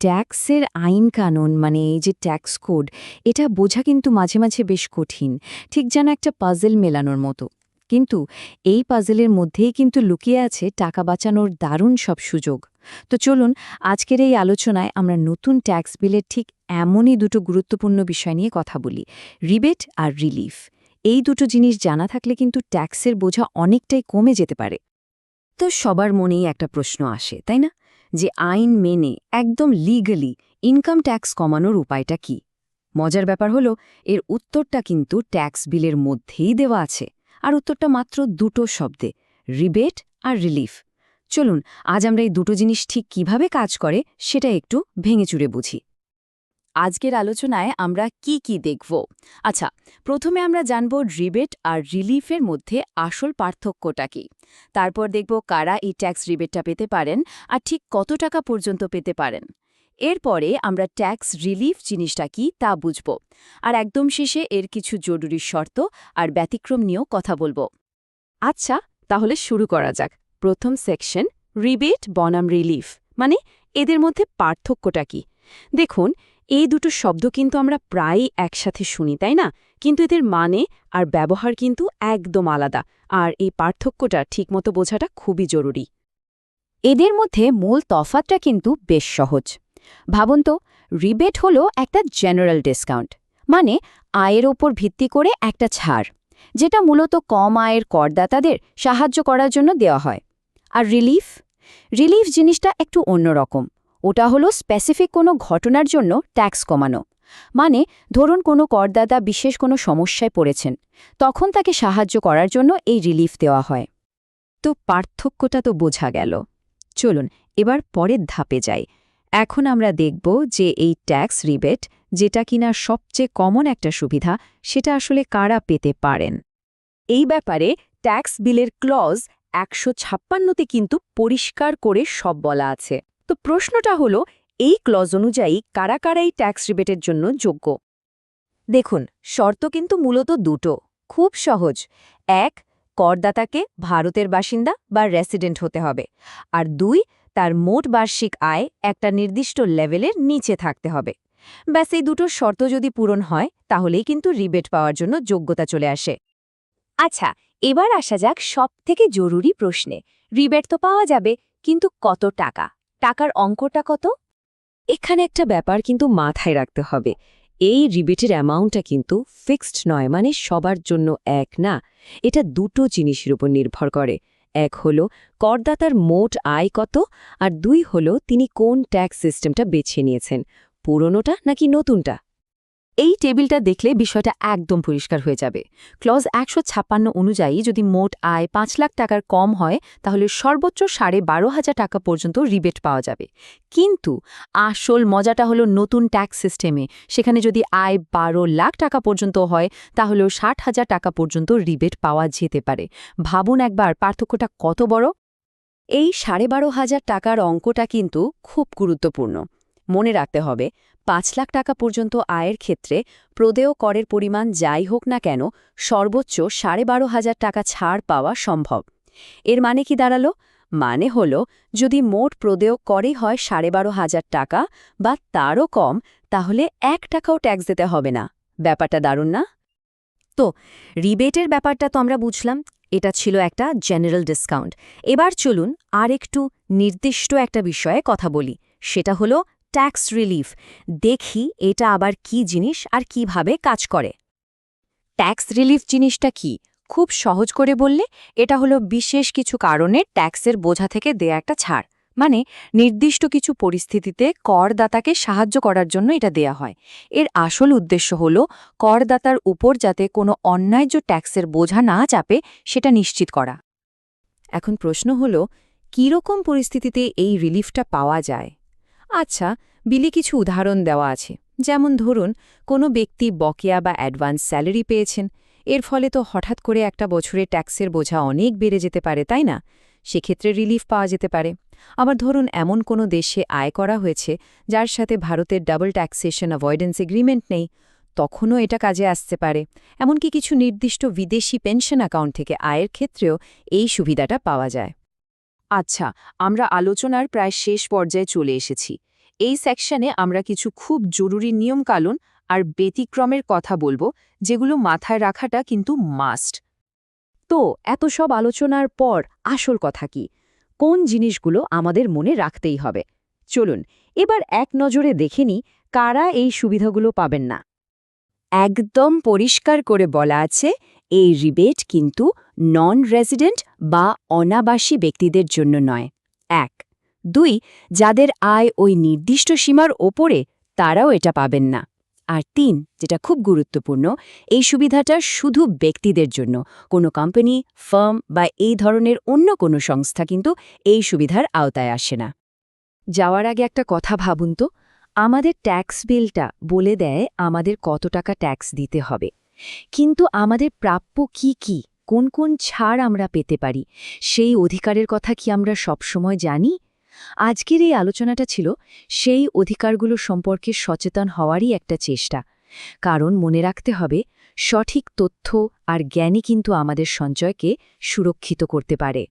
ট্যাক্সের আইন কানুন মানে এই যে ট্যাক্স কোড, এটা বোঝা কিন্তু মাঝে মাঝে বেশ কঠিন। ঠিক যেন একটা পাজেল মেলানোর মতো। কিন্তু এই পাজেলের মধ্যেই কিন্তু লুকিয়ে আছে টাকা বাঁচানোর দারুণ সব সুযোগ। তো চলুন, আজকের এই আলোচনায় আমরা নতুন ট্যাক্স বিলের ঠিক এমনই দুটো গুরুত্বপূর্ণ বিষয় নিয়ে কথা বলি, রিবেট আর রিলিফ। এই দুটো জিনিস জানা থাকলে কিন্তু ট্যাক্সের বোঝা অনেকটাই কমে যেতে পারে। তো সবার মনেই একটা প্রশ্ন আসে, তাই না? যে আইন মেনে, একদম লিগালি ইনকাম ট্যাক্স কমানোর উপায়টা কি? মজার ব্যাপার হলো, এর উত্তরটা কিন্তু ট্যাক্স বিলের মধ্যেই দেওয়া আছে। আর উত্তরটা মাত্র দুটো শব্দে রিবেট আর রিলিফ চলুন, আজ আমরা এই দুটো জিনিস ঠিক কীভাবে কাজ করে, সেটা একটু ভেঙে চুরে বুঝি। আজকের আলোচনায় আমরা কি কি দেখব? আচ্ছা প্রথমে আমরা জানব রিবেট আর রিলিফের মধ্যে আসল পার্থক্যটা কি। তারপর দেখব কারা এই ট্যাক্স রিবেটটা পেতে পারেন আর ঠিক কত টাকা পর্যন্ত পেতে পারেন। এরপরে আমরা ট্যাক্স রিলিফ জিনিসটা কি তা বুঝব। আর একদম শেষে এর কিছু জরুরি শর্ত আর ব্যতিক্রম নিয়েও কথা বলব। আচ্ছা তাহলে শুরু করা যাক। প্রথম সেকশন, রিবেট বনাম রিলিফ। মানে এদের মধ্যে পার্থক্যটা কি? দেখুন এই দুটো শব্দ কিন্তু আমরা প্রায়ই একসাথে শুনি, তাই না? কিন্তু এদের মানে আর ব্যবহার কিন্তু একদম আলাদা, আর এই পার্থক্যটা ঠিকমতো বোঝাটা খুবই জরুরি। এদের মধ্যে মূল তফাতটা কিন্তু বেশ সহজ। ভাবুন তো, রিবেট হলো একটা জেনারেল ডিসকাউন্ট মানে আয়ের ওপর ভিত্তি করে একটা ছাড়, যেটা মূলত কম আয়ের করদাতাদের সাহায্য করার জন্য দেওয়া হয়। আর রিলিফ? রিলিফ জিনিসটা একটু অন্যরকম ওটা হলো স্পেসিফিক কোনো ঘটনার জন্য ট্যাক্স কমানো। মানে ধরুন কোনো করদাতা বিশেষ কোনো সমস্যায় পড়েছেন, তখন তাকে সাহায্য করার জন্য এই রিলিফ দেওয়া হয়। তো পার্থক্যটা তো বোঝা গেল। চলুন, এবার পরের ধাপে যাই। এখন আমরা দেখব যে এই ট্যাক্স রিবেট যেটা কিনা সবচেয়ে কমন একটা সুবিধা, সেটা আসলে কারা পেতে পারেন? এই ব্যাপারে ট্যাক্স বিলের ক্লজ একশো ছাপ্পান্নতে কিন্তু পরিষ্কার করে সব বলা আছে। তো প্রশ্নটা হলো, এই ক্লজ অনুযায়ী কারা কারা এই ট্যাক্স রিবেটের জন্য যোগ্য? দেখুন, শর্ত কিন্তু মূলত দুটো। খুব সহজ। এক, করদাতাকে ভারতের বাসিন্দা বা রেসিডেন্ট হতে হবে। আর দুই, তার মোট বার্ষিক আয় একটা নির্দিষ্ট লেভেলের নিচে থাকতে হবে। ব্যাস, এই দুটো শর্ত যদি পূরণ হয়, তাহলেই কিন্তু রিবেট পাওয়ার জন্য যোগ্যতা চলে আসে। আচ্ছা এবার আসা যাক সব থেকে জরুরি প্রশ্নে। রিবেট তো পাওয়া যাবে, কিন্তু কত টাকা? টাকার অঙ্কটা কত? এখানে একটা ব্যাপার কিন্তু মাথায় রাখতে হবে। এই রিবেটের অ্যামাউন্টটা কিন্তু ফিক্সড নয় মানে সবার জন্য এক না। এটা দুটো জিনিসের উপর নির্ভর করে। এক হলো, করদাতার মোট আয় কত? আর দুই হলো, তিনি কোন ট্যাক্স সিস্টেমটা বেছে নিয়েছেন। পুরনোটা নাকি নতুনটা? এই টেবিলটা দেখলে বিষয়টা একদম পরিষ্কার হয়ে যাবে। ক্লজ একশো ছাপ্পান্ন অনুযায়ী যদি মোট আয় পাঁচ লাখ টাকার কম হয়, তাহলে সর্বোচ্চ সাড়ে বারো হাজার টাকা পর্যন্ত রিবেট পাওয়া যাবে। কিন্তু আসল মজাটা হলো নতুন ট্যাক্স সিস্টেমে। সেখানে যদি আয় বারো লাখ টাকা পর্যন্ত হয়, তাহলেও ষাট হাজার টাকা পর্যন্ত রিবেট পাওয়া যেতে পারে। ভাবুন একবার পার্থক্যটা কত বড়? এই সাড়ে বারো হাজার টাকার অঙ্কটা কিন্তু খুব গুরুত্বপূর্ণ। মনে রাখতে হবে, পাঁচ লাখ টাকা পর্যন্ত আয়ের ক্ষেত্রে প্রদেয় করের পরিমাণ যাই হোক না কেন সর্বোচ্চ সাড়ে বারো হাজার টাকা ছাড় পাওয়া সম্ভব। এর মানে কি দাঁড়াল? মানে হল, যদি মোট প্রদেয় করে হয় সাড়ে বারো হাজার টাকা বা তারও কম, তাহলে এক টাকাও ট্যাক্স দিতে হবে না। ব্যাপারটা দারুণ না? তো, রিবেটের ব্যাপারটা তো আমরা বুঝলাম, এটা ছিল একটা জেনারেল ডিসকাউন্ট। এবার চলুন আর একটু নির্দিষ্ট একটা বিষয়ে কথা বলি, সেটা হলো ট্যাক্স রিলিফ দেখি এটা আবার কি জিনিস আর কীভাবে কাজ করে। ট্যাক্স রিলিফ জিনিসটা কি? খুব সহজ করে বললে, এটা হলো বিশেষ কিছু কারণে ট্যাক্সের বোঝা থেকে দেয়া একটা ছাড়। মানে নির্দিষ্ট কিছু পরিস্থিতিতে করদাতাকে সাহায্য করার জন্য এটা দেয়া হয়। এর আসল উদ্দেশ্য হল, করদাতার উপর যাতে কোনো অন্যায্য ট্যাক্সের বোঝা না চাপে, সেটা নিশ্চিত করা। এখন প্রশ্ন হল, কীরকম পরিস্থিতিতে এই রিলিফটা পাওয়া যায়? আচ্ছা বিলে কিছু উদাহরণ দেওয়া আছে। যেমন ধরুন, কোনো ব্যক্তি বকেয়া বা অ্যাডভান্স স্যালারি পেয়েছেন। এর ফলে তো হঠাৎ করে একটা বছরে ট্যাক্সের বোঝা অনেক বেড়ে যেতে পারে, তাই না? সেক্ষেত্রে রিলিফ পাওয়া যেতে পারে। আবার ধরুন, এমন কোনো দেশে আয় করা হয়েছে যার সাথে ভারতের ডাবল ট্যাক্সেশন অ্যাভয়েডেন্স এগ্রিমেন্ট নেই। তখনও এটা কাজে আসতে পারে। এমনকি কিছু নির্দিষ্ট বিদেশি পেনশন অ্যাকাউন্ট থেকে আয়ের ক্ষেত্রেও এই সুবিধাটা পাওয়া যায়। আচ্ছা আমরা আলোচনার প্রায় শেষ পর্যায়ে চলে এসেছি। এই সেকশনে আমরা কিছু খুব জরুরি নিয়মকানুন আর ব্যতিক্রমের কথা বলব, যেগুলো মাথায় রাখাটা কিন্তু মাস্ট। তো, এত সব আলোচনার পর আসল কথা কি? কোন জিনিসগুলো আমাদের মনে রাখতেই হবে? চলুন, এবার এক নজরে দেখে নিই কারা এই সুবিধাগুলো পাবেন না। একদম পরিষ্কার করে বলা আছে, এই রিবেট কিন্তু নন রেসিডেন্ট বা অনাবাসী ব্যক্তিদের জন্য নয়। এক। দুই, যাদের আয় ওই নির্দিষ্ট সীমার ওপরে তারাও এটা পাবেন না। আর তিন, যেটা খুব গুরুত্বপূর্ণ, এই সুবিধাটা শুধু ব্যক্তিদের জন্য। কোনো কোম্পানি ফার্ম বা এই ধরনের অন্য কোনো সংস্থা কিন্তু এই সুবিধার আওতায় আসে না। যাওয়ার আগে একটা কথা ভাবুন তো। আমাদের ট্যাক্স বিলটা বলে দেয় আমাদের কত টাকা ট্যাক্স দিতে হবে। কিন্তু আমাদের প্রাপ্য কি কি? কোন কোন ছাড় আমরা পেতে পারি? সেই অধিকারের কথা কি আমরা সবসময় জানি? আজকের এই আলোচনাটা ছিল সেই অধিকারগুলো সম্পর্কে সচেতন হওয়ারই একটা চেষ্টা। কারণ মনে রাখতে হবে, সঠিক তথ্য আর জ্ঞানই কিন্তু আমাদের সঞ্চয়কে সুরক্ষিত করতে পারে।